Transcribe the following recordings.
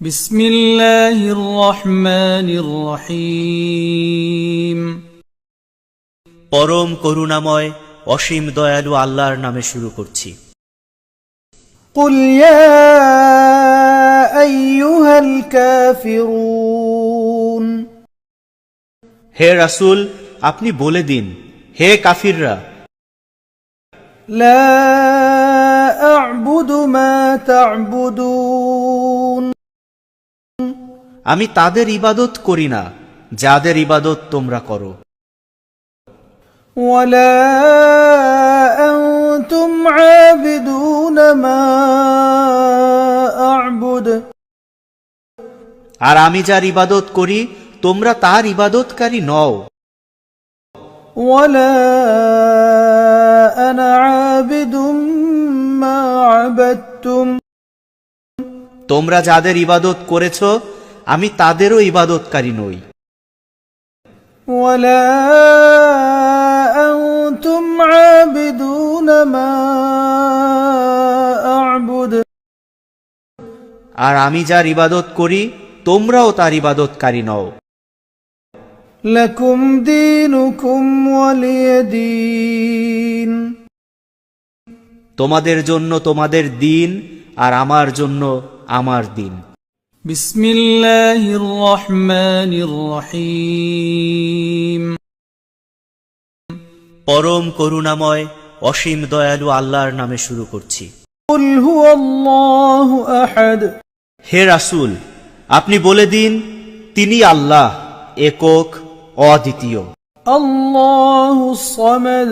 بسم الله الرحمن الرحيم পরম করুণাময় অসীম দয়ালু আল্লাহর নামে শুরু করছি قل يا أيها الكافرون হে রাসূল আপনি বলে দিন হে কাফিররা لا أعبد ما تعبدون আমি তাদের ইবাদত করি না যাদের ইবাদত তোমরা করো ولا أنتم عابدون ما أعبد আর আমি যার ইবাদত করি তোমরা তার ইবাদতকারী নও ولا أنا عابد ما عبدتم তোমরা যাদের ইবাদত করেছ আমি তাদেরও ইবাদতকারী নই ولا أنتم عابدون ما أعبد আর আমি যার ইবাদত করি তোমরাও তার ইবাদতকারী নও لكم دينكم ولي دين তোমাদের জন্য তোমাদের দিন আর আমার জন্য আমার দিন بسم الله الرحمن الرحيم পরম করুণাময় অসীম দয়ালু আল্লাহর নামে শুরু করছি قل هو الله أحد হে রাসূল আপনি বলে দিন তিনি আল্লাহ একক অদ্বিতীয় الله الصمد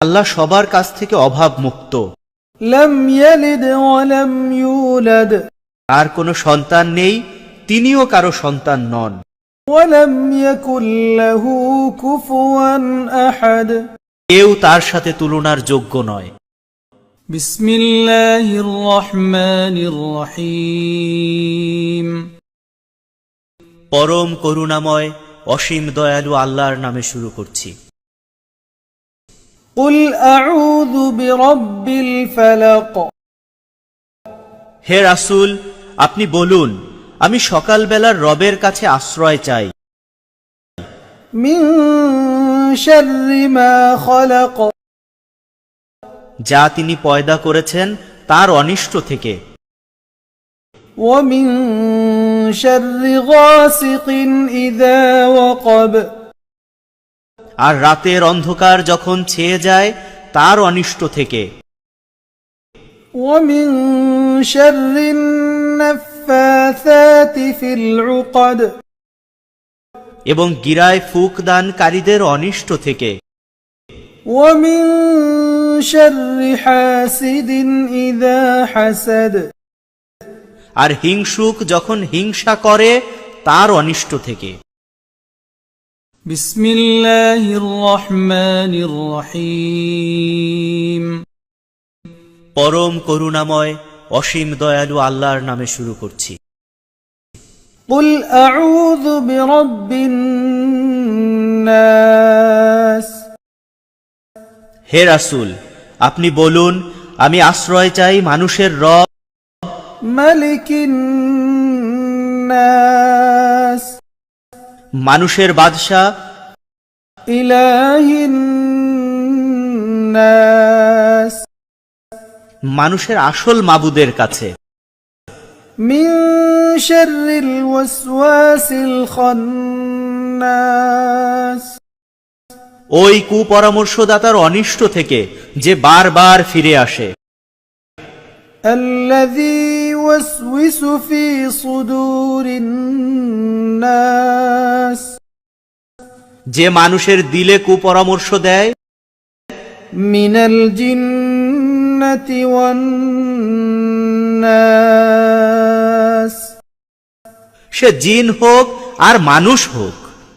আল্লাহ সবার কাছ থেকে অভাব মুক্ত لم يلد ولم يولد আর কোনো সন্তান নেই তিনিও কারো সন্তান নন ولم يكن له كفوا أحد কেউ তার সাথে তুলনার যোগ্য নয় بسم الله الرحمن الرحيم পরম করুণাময় অসীম দয়ালু আল্লাহর নামে শুরু করছি قل أعوذ برب الفلق হে রাসূল আপনি বলুন আমি সকালবেলার রবের কাছে আশ্রয় চাই। যা তিনি পয়দা করেছেন তার অনিষ্ট থেকে। আর রাতের অন্ধকার যখন ছেয়ে যায় তার অনিষ্ট থেকে। ومن شر النفاثات في العقد এবং গিরায় ফুক দানকারীদের অনিষ্ট থেকে ومن شر حاسد إذا حسد আর হিংসুক যখন হিংসা করে তার অনিষ্ট থেকে بسم الله الرحمن الرحيم পরম করুণাময় অসীম দয়ালু আল্লাহর নামে শুরু করছি قل أعوذ برب الناس হে রাসূল আপনি বলুন আমি আশ্রয় চাই মানুষের রব ملك الناس মানুষের বাদশাহ إله الناس মানুষের আসল মাবুদের কাছে من شر الوسواس الخناس ওই কুপরামর্শদাতার অনিষ্ট থেকে যে বারবার ফিরে আসে الذي يوسوس في صدور الناس যে মানুষের দিলে কুপরামর্শ দেয় من الجنة والناس সে জিন হোক আর মানুষ হোক